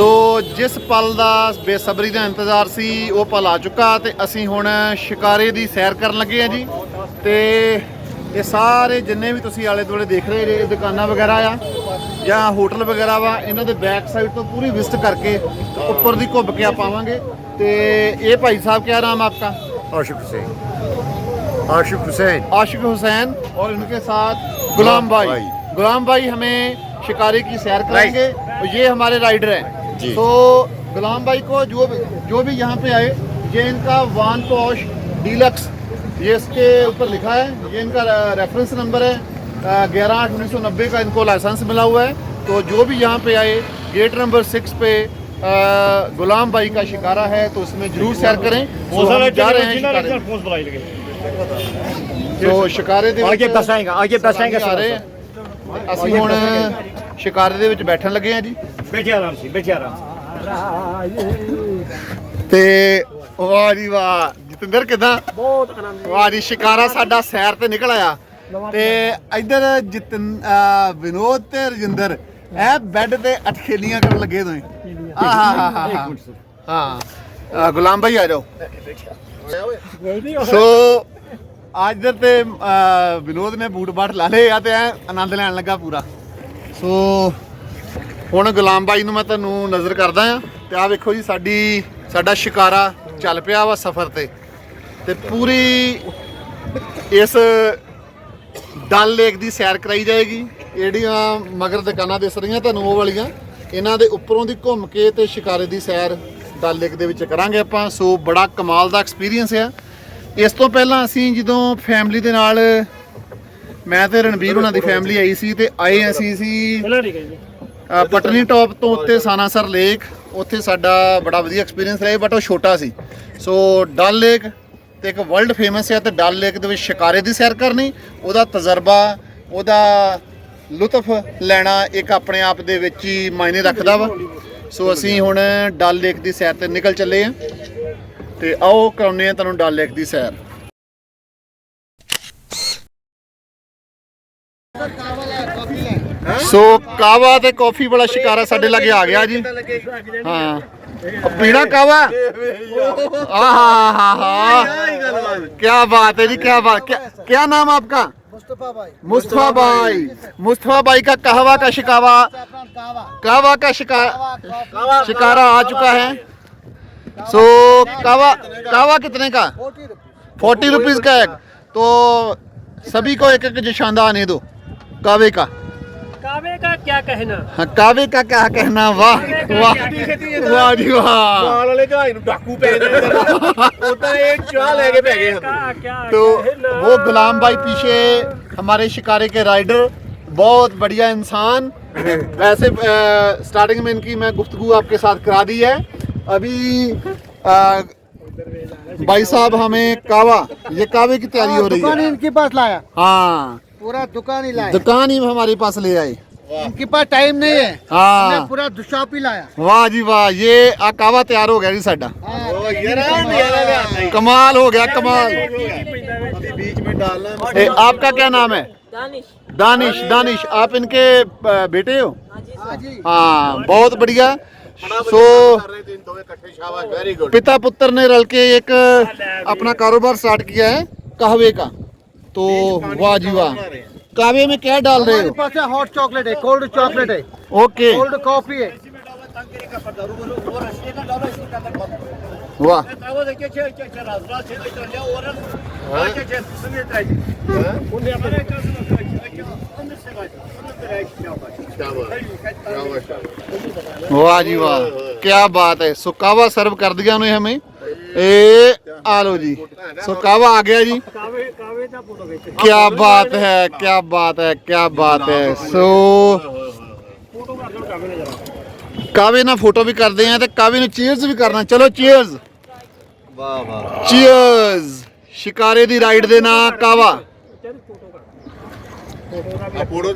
ਸੋ ਜਿਸ ਪਲ ਦਾ ਬੇਸਬਰੀ ਦਾ ਇੰਤਜ਼ਾਰ ਸੀ ਉਹ ਪਲ ਆ ਚੁੱਕਾ ਤੇ ਅਸੀਂ ਹੁਣ ਸ਼ਿਕਾਰੇ ਦੀ ਸੈਰ ਕਰਨ ਲੱਗੇ ਆ ਜੀ ਤੇ ਇਹ ਸਾਰੇ ਜਿੰਨੇ ਵੀ ਤੁਸੀਂ ਆਲੇ ਦੁਆਲੇ ਦੇਖ ਰਹੇ ਜੇ ਦੁਕਾਨਾਂ ਵਗੈਰਾ ਆ ਜਾਂ ਹੋਟਲ ਵਗੈਰਾ ਵਾ ਇਹਨਾਂ ਦੇ ਬੈਕ ਸਾਈਡ ਤੋਂ ਪੂਰੀ ਵਿਜ਼ਿਟ ਕਰਕੇ ਤੇ ਉੱਪਰ ਦੀ ਘੁੰਮ ਕੇ ਆਪਾਵਾਂਗੇ ਤੇ ਇਹ ਭਾਈ ਸਾਹਿਬ ਕਿਆ ਨਾਮ ਆਪਕਾ आशिक हुसैन आशिक हुसैन आशिक हुसैन और इनके साथ गुलाम भाई भाई। गुलाम भाई हमें शिकारी की सैर कराएंगे और ये हमारे राइडर हैं जी। तो गुलाम भाई को जो भी जो भी यहाँ पे आए ये इनका वान पॉश डीलक्स ये इसके ऊपर लिखा है ये इनका रेफरेंस नंबर है ग्यारह आठ उन्नीस सौ नब्बे का इनको लाइसेंस मिला हुआ है तो जो भी यहाँ पे आए गेट नंबर सिक्स पे अ, गुलाम भाई का शिकारा है तो उसमें जरूर सैर करें तो हम जा रहे हैं शिकारे फोन बुलाई लगे तो शिकारे ਦੇ आगे ਵਿੱਚ बस आएगा आगे बस आएगा ਆ ਰਹੇ ਆ। ਅਸੀਂ ਹੁਣ ਸ਼ਿਕਾਰੇ ਦੇ ਵਿੱਚ ਬੈਠਣ ਲੱਗੇ ਆ ਜੀ ਤੇ ਵਾਹ ਜੀ ਵਾਹ ਜਤਿੰਦਰ ਕਿਦਾਂ? ਬਹੁਤ ਆਨੰਦ ਵਾਹ ਜੀ ਸ਼ਿਕਾਰਾ ਸਾਡਾ ਸੈਰ ਤੇ ਨਿਕਲ ਆਇਆ। ਤੇ ਇਧਰ ਜਤਿੰ ਵਿਨੋਦ ਤੇ ਰਜਿੰਦਰ ਐ ਬੈੱਡ ਤੇ ਅਟਖੇਲੀਆਂ ਕਰਨ ਲੱਗੇ ਦੋਏ ਆਹਾ ਹਾਂ ਗੁਲਾਮ ਭਾਈ ਆ ਜਾਓ। ਸੋ ਅੱਜ ਤੇ ਵਿਨੋਦ ਨੇ ਬੂਟ ਬਾਟ ਲਾ ਲਏ ਆ ਤੇ ਆਨੰਦ ਲੈਣ ਲੱਗਾ ਪੂਰਾ। ਸੋ ਹੁਣ ਗੁਲਾਮ ਬਾਈ ਨੂੰ ਮੈਂ ਤੁਹਾਨੂੰ ਨਜ਼ਰ ਕਰਦਾ ਆ ਤੇ ਆ ਵੇਖੋ ਜੀ, ਸਾਡੀ, ਸਾਡਾ ਸ਼ਿਕਾਰਾ ਚੱਲ ਪਿਆ ਵਾ ਸਫ਼ਰ ਤੇ। ਤੇ ਪੂਰੀ ਇਸ ਡਲ ਲੇਕ ਦੀ ਸੈਰ ਕਰਾਈ ਜਾਏਗੀ। ਜਿਹੜੀਆਂ ਮਗਰ ਦੁਕਾਨਾਂ ਦਿਸ ਰਹੀਆਂ ਤੁਹਾਨੂੰ, ਉਹ ਵਾਲੀਆਂ। ਇਹਨਾਂ ਦੇ ਉੱਪਰੋਂ ਦੀ ਘੁੰਮ ਕੇ ਤੇ ਸ਼ਿਕਾਰੇ ਦੀ ਸੈਰ ਡਲ ਲੇਕ ਦੇ ਵਿੱਚ ਕਰਾਂਗੇ ਆਪਾਂ। ਸੋ ਬੜਾ ਕਮਾਲ ਦਾ ਐਕਸਪੀਰੀਅੰਸ ਆ। ਇਸ ਤੋਂ ਪਹਿਲਾਂ ਅਸੀਂ ਜਦੋਂ ਫੈਮਿਲੀ ਦੇ ਨਾਲ, ਮੈਂ ਤੇ ਰਣਵੀਰ ਉਹਨਾਂ ਦੀ ਫੈਮਿਲੀ ਆਈ ਸੀ ਤੇ ਆਏ ਅਸੀਂ ਸੀ ਪਟਨੀ ਟੌਪ ਤੋਂ ਉੱਤੇ ਸਾਨਾਸਰ ਲੇਕ ਉੱਥੇ ਸਾਡਾ ਬੜਾ ਵਧੀਆ ਐਕਸਪੀਰੀਅੰਸ ਰਿਹਾ ਬਟ ਉਹ ਛੋਟਾ ਸੀ। ਸੋ ਡਲ ਲੇਕ ਤੇ ਇੱਕ ਵਰਲਡ ਫੇਮਸ ਹੈ ਤੇ ਡਲ ਲੇਕ ਦੇ ਵਿੱਚ ਸ਼ਿਕਾਰੇ ਦੀ ਸੈਰ ਕਰਨੀ, ਉਹਦਾ ਤਜਰਬਾ, ਉਹਦਾ ਲੁਤਫ ਲੈਣਾ ਇੱਕ ਆਪਣੇ ਆਪ ਦੇ ਵਿੱਚ ਹੀ ਮਾਇਨੇ ਰੱਖਦਾ ਵਾ। ਸੋ ਅਸੀਂ ਹੁਣ ਡਲ ਲੇਕ ਦੀ ਸੈਰ ਤੇ ਨਿਕਲ ਚੱਲੇ ਆ ਤੇ ਆਓ ਕਰਾਉਂਦੇ ਆ ਤੁਹਾਨੂੰ ਡਲ ਲੇਕ ਦੀ ਸੈਰ। ਸੋ ਕਾਵਾ ਤੇ ਕਾਫੀ ਵਾਲਾ ਸ਼ਿਕਾਰਾ ਸਾਡੇ ਲਾਗੇ ਆ ਗਿਆ ਜੀ ਹਾਂ ਉਹ ਪੀਣਾ ਕਾਵਾ ਆਹਾ ਹਾ ਹਾ ਕੀ ਬਾਤ ਹੈ ਜੀ ਕੀ ਬਾਤ क्या क्या नाम आपका मुस्तफा भाई मुस्तफा भाई मुस्तफा भाई का कहवा का शिकावा कावा कावा का शिका शिकारा आ चुका है सो कावा कावा कितने का फोर्टी रुपीज फोर्टी रुपीज का एक तो सभी को एक एक निशानदा आने दो कावे का कावे का क्या कहना हाँ कावे का क्या कहना वाह वाह वाह जी वाह ਨਾਲ ਵਾਲੇ ਜਹਾਜ਼ ਨੂੰ ਡਾਕੂ ਪੈ ਜਾਂਦੇ ਉਦਾਂ ਇਹ ਚਾਹ ਲੈ ਕੇ ਪੈ ਗਏ का क्या तो कहना वो गुलाम भाई पीछे हमारे शिकारे के राइडर बहुत बढ़िया इंसान वैसे स्टार्टिंग में इनकी मैं गुफ्तगू आपके साथ करा दी है अभी अ, भाई साहब हमें कावा ये कावे की तैयारी हो रही दुकान ही है इनके पास लाया हाँ पूरा दुकान ही लाया दुकान ही हमारे पास ले आई इनके पास टाइम नहीं है। हाँ। पूरा दुशाप ही लाया। वाह जी वाह ये आकावा तैयार हो गया जी साडा। हाँ, कमाल हो गया कमाल। बीच में डालना ए, आपका क्या नाम है? दानिश। दानिश आप इनके बेटे हो? हाँ, हाँ, हाँ बहुत बढ़िया। सो पिता पुत्र ने रल के एक अपना कारोबार स्टार्ट किया है कहवे का। तो वाह जी वाह कावे में क्या डाल रहे हमारे हो पास हॉट चॉकलेट है कोल्ड चॉकलेट है ओके कोल्ड कॉफी है वाह वाह जी वाह क्या बात है सो कावा सर्व कर दिया उन्हें हमें ए आ लो जी सो कावा आ गया जी ਕਿਆ ਬਾਤ ਹੈ, ਕਿਆ ਬਾਤ ਹੈ, ਕਿਆ ਬਾਤ ਹੈ। ਸੋ ਕਾਵੇ ਨਾਲ ਫੋਟੋ ਵੀ ਕਰਦੇ ਆ ਤੇ ਕਾਵੇ ਨੂੰ ਚੀਅਰਸ ਵੀ ਕਰਨਾ। ਚਲੋ ਚੀਅਰਸ ਵਾਹ ਵਾਹ ਚੀਅਰਸ ਸ਼ਿਕਾਰੇ ਦੀ ਰਾਈਡ ਦੇ ਨਾਂ ਕਾਵਾ। ਫੋਟੋ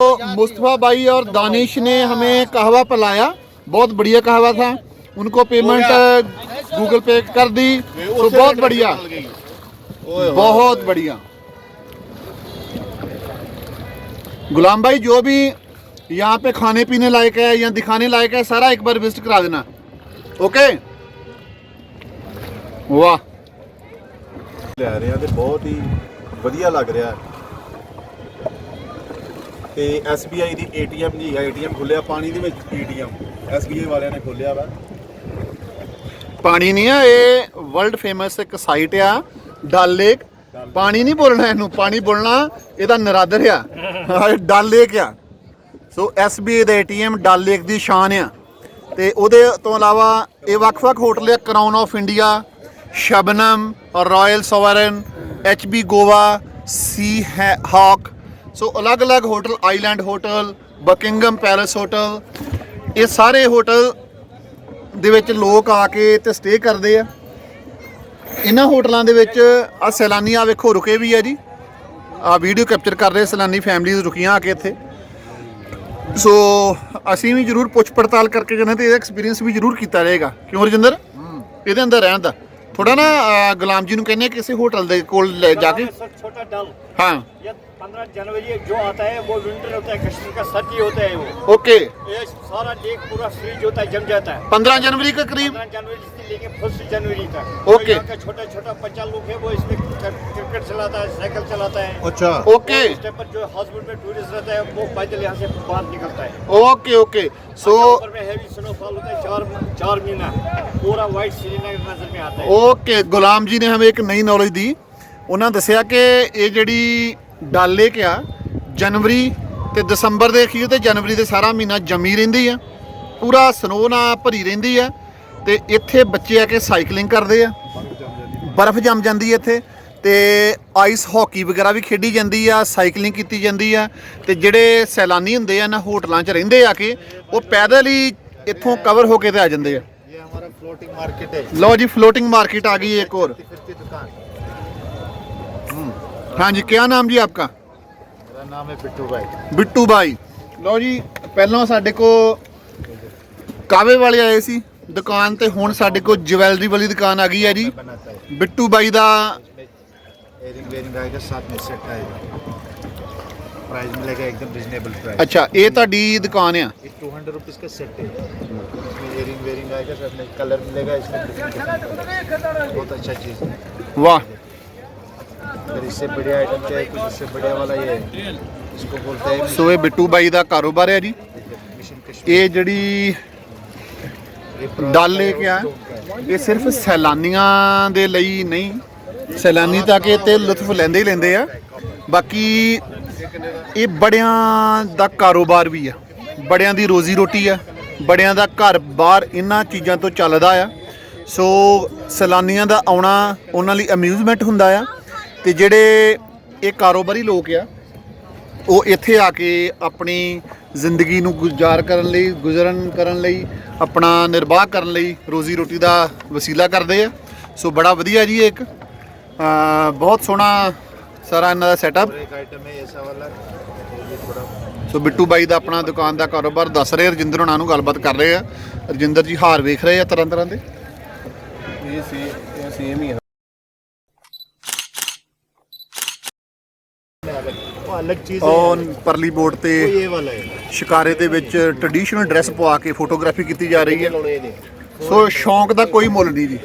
तो मुस्तफा भाई और दानिश ने हमें कहवा पिलाया बहुत बढ़िया कहवा था उनको पेमेंट गूगल पे कर दी तो बहुत बढ़िया बहुत बढ़िया गुलाम भाई जो भी यहाँ पे खाने पीने लायक है या दिखाने लायक है सारा एक बार विजिट करा देना ओके वाह ਲੈ ਰਹੇ ਆ ਤੇ ਬਹੁਤ ਹੀ ਵਧੀਆ ਲੱਗ ਰਿਹਾ ਤੇ SBI ਦੀ ATM ਜੀ ਹੈ ATM ਖੁੱਲਿਆ ਪਾਣੀ ਦੇ ਵਿੱਚ ATM SBI ਵਾਲਿਆਂ ਨੇ ਖੋਲਿਆ ਵਾ। ਪਾਣੀ ਨਹੀਂ ਆ, ਇਹ ਵਰਲਡ ਫੇਮਸ ਇੱਕ ਸਾਈਟ ਆ, ਡਲ ਲੇਕ ਪਾਣੀ ਨਹੀਂ ਬੋਲਣਾ ਇਹਨੂੰ, ਪਾਣੀ ਬੋਲਣਾ ਇਹਦਾ ਨਰਾਦਰ ਆ। ਡਲ ਲੇਕ ਆ। ਸੋ SBI ਦਾ ATM ਡਲ ਲੇਕ ਦੀ ਸ਼ਾਨ ਆ। ਤੇ ਉਹਦੇ ਤੋਂ ਇਲਾਵਾ ਇਹ ਵੱਖ-ਵੱਖ ਹੋਟਲ ਆ Crown of India Shabnam royal sovereign HB Goa sea ਹੈ ਹਾਕ ਸੋ ਅਲੱਗ-ਅਲੱਗ hotel island hotel Buckingham palace hotel ਇਹ ਸਾਰੇ ਹੋਟਲ ਦੇ ਵਿੱਚ ਲੋਕ ਆ ਕੇ ਤੇ ਸਟੇ ਕਰਦੇ ਆ। ਇਹਨਾਂ ਹੋਟਲਾਂ ਦੇ ਵਿੱਚ ਆ ਸੈਲਾਨੀ ਆ ਵੇਖੋ ਰੁਕੇ ਵੀ ਆ ਜੀ। ਆ ਵੀਡੀਓ ਕੈਪਚਰ ਕਰ ਰਹੇ ਸੈਲਾਨੀ ਫੈਮਲੀਆਂ ਰੁਕੀਆਂ ਆ ਕੇ ਇੱਥੇ। ਸੋ ਅਸੀਂ ਵੀ ਜਰੂਰ ਪੁੱਛ ਪੜਤਾਲ ਕਰਕੇ ਜਾਂਦੇ ਤੇ ਇਹਦਾ ਐਕਸਪੀਰੀਅੰਸ ਵੀ ਜਰੂਰ ਕੀਤਾ ਜਾਏਗਾ। ਕਿਉਂ ਰਜਿੰਦਰ? ਇਹਦੇ ਅੰਦਰ ਰਹਿਣ ਦਾ। ਥੋੜਾ ਨਾ ਅਹ, ਗੁਲਾਮ ਜੀ ਨੂੰ ਕਹਿੰਦੇ ਆ ਕਿਸੇ ਹੋਟਲ ਦੇ ਕੋਲ ਲੈ ਜਾ ਕੇ सर छोटा डल ਹਾਂ ये पंद्रह जनवरी जो आता है वो विंटर होता है कश्मीर का सर्दी होता है वो ਓਕੇ ये सारा लेक पूरा फ्रीज होता है जम जाता है 15 जनवरी के करीब पंद्रह जनवरी से लेके फर्स्ट जनवरी तक ओके। तो यहाँ का छोटा छोटा बच्चा लोग है वो इसमें क्र- क्रिकेट चलाता है साइकिल चलाता है ਅੱਛਾ ओके इस टाइम पर जो हाउसबोट में टूरिस्ट रहता है वो पैदल यहाँ से बाहर निकलता है ओके ओके सो ऊपर में हैवी स्नोफॉल होता है चार चार महीना पूरा व्हाइट श्रीनगर नजर में आता है ਓਕੇ ਗੁਲਾਮ ਜੀ ਨੇ ਹਮੇ ਇੱਕ ਨਈ ਨੌਲੇਜ ਦੀ ਉਹਨਾਂ ਦੱਸਿਆ ਕਿ ਇਹ ਜਿਹੜੀ ਡਲ ਲੇਕ ਆ ਜਨਵਰੀ ਤੇ ਦਸੰਬਰ ਦੇ ਅਖੀਰ ਤੇ ਜਨਵਰੀ ਦੇ ਸਾਰਾ ਮਹੀਨਾ ਜਮੀ ਰਹਿੰਦੀ ਆ ਪੂਰਾ ਸਨੋ ਨਾਲ ਭਰੀ ਰਹਿੰਦੀ ਆ ਤੇ ਇੱਥੇ ਬੱਚੇ ਆ ਕੇ ਸਾਈਕਲਿੰਗ ਕਰਦੇ ਆ ਬਰਫ਼ ਜੰਮ ਜਾਂਦੀ ਹੈ ਇੱਥੇ ਤੇ ਆਈਸ ਹਾਕੀ ਵਗੈਰਾ ਵੀ ਖੇਡੀ ਜਾਂਦੀ ਆ ਸਾਈਕਲਿੰਗ ਕੀਤੀ ਜਾਂਦੀ ਆ ਤੇ ਜਿਹੜੇ ਸੈਲਾਨੀ ਹੁੰਦੇ ਆ ਨਾ ਹੋਟਲਾਂ 'ਚ ਰਹਿੰਦੇ ਆ ਕੇ ਉਹ ਪੈਦਲ ਹੀ ਇੱਥੋਂ ਕਵਰ ਹੋ ਕੇ ਤੇ ਆ ਜਾਂਦੇ ਆ ਇਹ ਹਮਾਰਾ ਫਲੋਟਿੰਗ ਮਾਰਕੀਟ ਹੈ लो जी फ्लोटिंग मार्केट आ गई है एक और फिरती दुकान हाँ जी क्या नाम जी आपका ਮੇਰਾ ਨਾਮ ਹੈ ਬਿੱਟੂ ਭਾਈ ਬਿੱਟੂ ਬਾਈ ਲੋ ਜੀ ਪਹਿਲਾਂ ਸਾਡੇ ਕੋ ਕਾਵੇ ਵਾਲੇ ਆਏ ਸੀ ਦੁਕਾਨ ਤੇ ਹੁਣ ਸਾਡੇ ਕੋ ਜਵੈਲਰੀ ਵਾਲੀ ਦੁਕਾਨ ਆ ਗਈ ਹੈ ਜੀ ਬਣਾਤਾ ਹੈ ਬਿੱਟੂ ਬਾਈ ਦਾ एयरिंग वेयरिंग आएगा साथ में सेट आएगा प्राइस मिलेगा एकदम रिजनेबल प्राइस ਅੱਛਾ ਇਹ ਤੁਹਾਡੀ ਦੁਕਾਨ ਆ ये टू हंड्रेड रुपीज़ का सेट है इसमें एयरिंग वेयरिंग आएगा साथ में कलर मिलेगा इसमें different different colour। बहुत अच्छा चीज़ है ਵਾਹ अगर इससे बढ़िया आइटम चाहिए कुछ इससे बढ़िया वाला ये है इसको बोलते हैं ਸੋ ਇਹ ਬਿੱਟੂ ਬਾਈ ਦਾ ਕਾਰੋਬਾਰ ਹੈ ਜੀ मिशन कश्मीर ਇਹ ਜਿਹੜੀ ये product ਡਲ ਇਹ ਕਿਹਾ ਇਹ ਸਿਰਫ ਸੈਲਾਨੀਆਂ ਦੇ ਲਈ ਨਹੀਂ, ਸੈਲਾਨੀ ਤਾਂ ਕਿ ਤੇ ਲੁਤਫ ਲੈਂਦੇ ਹੀ ਲੈਂਦੇ ਆ। ਬਾਕੀ ਇਹ ਬੜਿਆਂ ਦਾ ਕਾਰੋਬਾਰ ਵੀ ਆ। ਬੜਿਆਂ ਦੀ ਰੋਜ਼ੀ ਰੋਟੀ ਆ। ਬੜਿਆਂ ਦਾ ਘਰ ਬਾਹਰ ਇਹਨਾਂ ਚੀਜ਼ਾਂ ਤੋਂ ਚੱਲਦਾ ਆ। ਸੋ ਸੈਲਾਨੀਆਂ ਦਾ ਆਉਣਾ ਉਹਨਾਂ ਲਈ ਅਮਿਊਜ਼ਮੈਂਟ ਹੁੰਦਾ ਆ। ਤੇ ਜਿਹੜੇ ਇਹ ਕਾਰੋਬਾਰੀ ਲੋਕ ਆ, ਉਹ ਇੱਥੇ ਆ ਕੇ ਆਪਣੀ ਜ਼ਿੰਦਗੀ ਨੂੰ ਗੁਜ਼ਾਰ ਕਰਨ ਲਈ ਗੁਜ਼ਰਨ ਕਰਨ ਲਈ ਆਪਣਾ ਨਿਰਵਾਹ ਕਰਨ ਲਈ ਰੋਜ਼ੀ ਰੋਟੀ ਦਾ ਵਸੀਲਾ ਕਰਦੇ ਆ ਸੋ ਬੜਾ ਵਧੀਆ ਜੀ ਇਹ ਇੱਕ ਅਹ ਬਹੁਤ ਸੋਹਣਾ ਸਾਰਾ ਇਹਨਾਂ ਦਾ ਸੈਟਅਪ और एक आइटम है ऐसा वाला ये थोड़ा ਸੋ ਬਿੱਟੂ ਬਾਈ ਦਾ ਆਪਣਾ ਦੁਕਾਨ ਦਾ ਕਾਰੋਬਾਰ ਦੱਸ ਰਹੇ ਰਜਿੰਦਰ ਉਹਨਾਂ ਨੂੰ ਗੱਲਬਾਤ ਕਰ ਰਹੇ ਆ ਰਜਿੰਦਰ ਜੀ ਹਾਰ ਵੇਖ ਰਹੇ ਆ ਤਰ੍ਹਾਂ ਤਰ੍ਹਾਂ ਦੇ ਇਹ ਸੀ ਇਹ ਸੇਮ ਹੀ ਹੈ अलग चीज़ ਉਹ है ਪਰਲੀ ਬੋਰਡ ਤੇ वो ये वाला है ਸ਼ਿਕਾਰੇ ਦੇ ਵਿੱਚ ਟ੍ਰੈਡੀਸ਼ਨਲ ਡਰੈਸ ਪਵਾ ਕੇ ਫੋਟੋਗ੍ਰਾਫੀ ਕੀਤੀ ਜਾ ਰਹੀ ਹੈ ये देख ਸੋ ਸ਼ੌਂਕ ਦਾ ਕੋਈ ਮੁੱਲ ਨਹੀਂ ਜੀ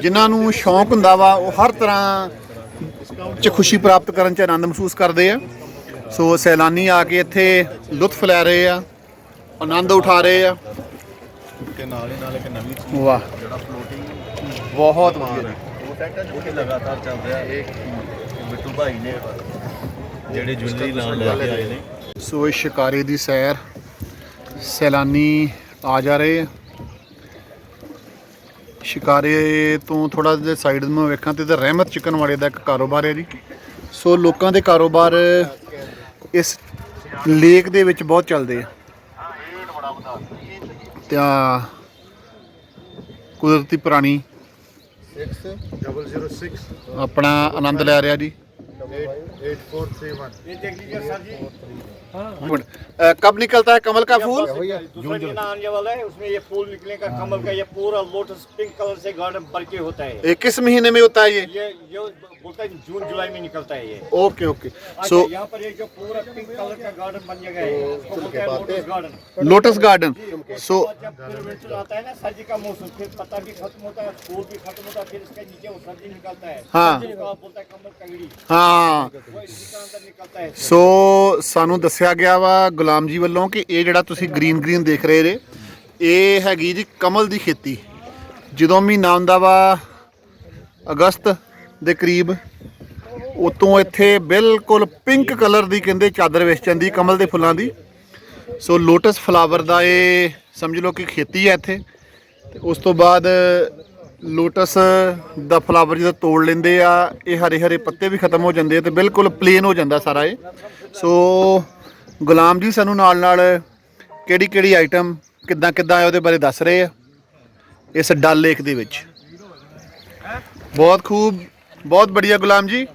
ਜਿਨ੍ਹਾਂ ਨੂੰ ਸ਼ੌਂਕ ਹੁੰਦਾ ਵਾ ਉਹ ਹਰ ਤਰ੍ਹਾਂ ਚ ਖੁਸ਼ੀ ਪ੍ਰਾਪਤ ਕਰਨ ਚ ਆਨੰਦ ਮਹਿਸੂਸ ਕਰਦੇ ਆ ਸੋ ਸੈਲਾਨੀ ਆ ਕੇ ਇੱਥੇ ਲੁਤਫ ਲੈ ਰਹੇ ਆ ਆਨੰਦ ਉਠਾ ਰਹੇ ਆ के नाले नाले के नवी चीज़ ਵਾਹ जरा फ्लोटिंग ਬਹੁਤ ਵਧੀਆ ਉਹ ਟੈਕਟਰ ਜੋ ਕਿ ਲਗਾਤਾਰ ਚੱਲ ਰਿਹਾ ਇਹ ਬਿੱਟੂ ਭਾਈ ਨੇ ਜਿਹੜੇ ਜੁਐਲਰੀ ਨਾਲ ਲੈ ਕੇ ਆਏ ਨੇ। ਸੋ ਇਹ ਸ਼ਿਕਾਰੇ ਦੀ ਸੈਰ ਸੈਲਾਨੀ ਆ ਜਾ ਰਹੇ। ਆ ਸ਼ਿਕਾਰੇ ਤੋਂ ਥੋੜਾ ਜਿਹਾ ਸਾਈਡ ਨੂੰ ਵੇਖਾਂ ਤੇ ਤਾਂ ਰਹਿਮਤ ਚਿਕਨ ਵਾਲੇ ਦਾ ਇੱਕ ਕਾਰੋਬਾਰ ਹੈ ਜੀ। ਸੋ ਲੋਕਾਂ ਦੇ ਕਾਰੋਬਾਰ ਇਸ ਲੇਕ ਦੇ ਵਿੱਚ ਬਹੁਤ ਚੱਲਦੇ ਆ। ਤੇ ਆ ਕੁਦਰਤੀ ਪ੍ਰਾਣੀ 006 ਆਪਣਾ ਆਨੰਦ ਲੈ ਰਿਹਾ ਜੀ। 8 8 4 3 1 ਇਹ ਜਗਜੀਤ ਸਰ ਜੀ। अ, कब निकलता है कमल का फूल? दूसरा महीना आने वाला है उसमें ये फूल निकलेगा कमल का ये पूरा लोटस पिंक कलर से गार्डन भर के होता है। ये किस महीने में होता है ये? ये ये बोलता है जून जुलाई में निकलता है ये। Okay okay. अच्छा सो यहाँ पर ये जो पूरा पिंक कलर का गार्डन बन जाएगा ये, उसको बोलते हैं lotus garden lotus garden so आता है ना सर्दी का मौसम फिर पत्ता भी खत्म होता है फूल भी खत्म होता है फिर इसके नीचे वो सर्दी निकलता है। हाँ। बोलता है कमल कगड़ी ਹਾਂ वो इसी का ਦੱਸਿਆ ਗਿਆ ਵਾ ਗੁਲਾਮ ਜੀ ਵੱਲੋਂ ਕਿ ਇਹ ਜਿਹੜਾ ਤੁਸੀਂ ਗ੍ਰੀਨ ਗ੍ਰੀਨ ਦੇਖ ਰਹੇ ਰੇ ਇਹ ਹੈਗੀ ਜੀ ਕਮਲ ਦੀ ਖੇਤੀ। ਜਦੋਂ ਮਹੀਨਾ ਆਉਂਦਾ ਵਾ ਅਗਸਤ ਦੇ ਕਰੀਬ, ਉਤੋਂ ਇੱਥੇ ਬਿਲਕੁਲ ਪਿੰਕ ਕਲਰ ਦੀ ਕਹਿੰਦੇ ਚਾਦਰ ਵਿਛ ਜਾਂਦੀ ਕਮਲ ਦੇ ਫੁੱਲਾਂ ਦੀ। ਸੋ ਲੋਟਸ ਫਲਾਵਰ ਦਾ ਇਹ ਸਮਝ ਲਓ ਕਿ ਖੇਤੀ ਹੈ ਇੱਥੇ। ਤੇ ਉਸ ਤੋਂ ਬਾਅਦ ਲੋਟਸ ਦਾ ਫਲਾਵਰ ਜਦੋਂ ਤੋੜ ਲੈਂਦੇ ਆ, ਇਹ ਹਰੇ ਹਰੇ ਪੱਤੇ ਵੀ ਖਤਮ ਹੋ ਜਾਂਦੇ ਆ ਤੇ ਬਿਲਕੁਲ ਪਲੇਨ ਹੋ ਜਾਂਦਾ ਸਾਰਾ ਇਹ। ਸੋ ਗੁਲਾਮ ਜੀ ਸਾਨੂੰ ਨਾਲ ਨਾਲ ਕਿਹੜੀ ਕਿਹੜੀ ਆਈਟਮ ਕਿੱਦਾਂ ਕਿੱਦਾਂ ਹੈ ਉਹਦੇ ਬਾਰੇ ਦੱਸ ਰਹੇ ਆ ਇਸ ਡਲ ਲੇਕ ਦੇ ਵਿੱਚ। ਬਹੁਤ ਖੂਬ, ਬਹੁਤ ਬੜੀਆ ਗੁਲਾਮ ਜੀ।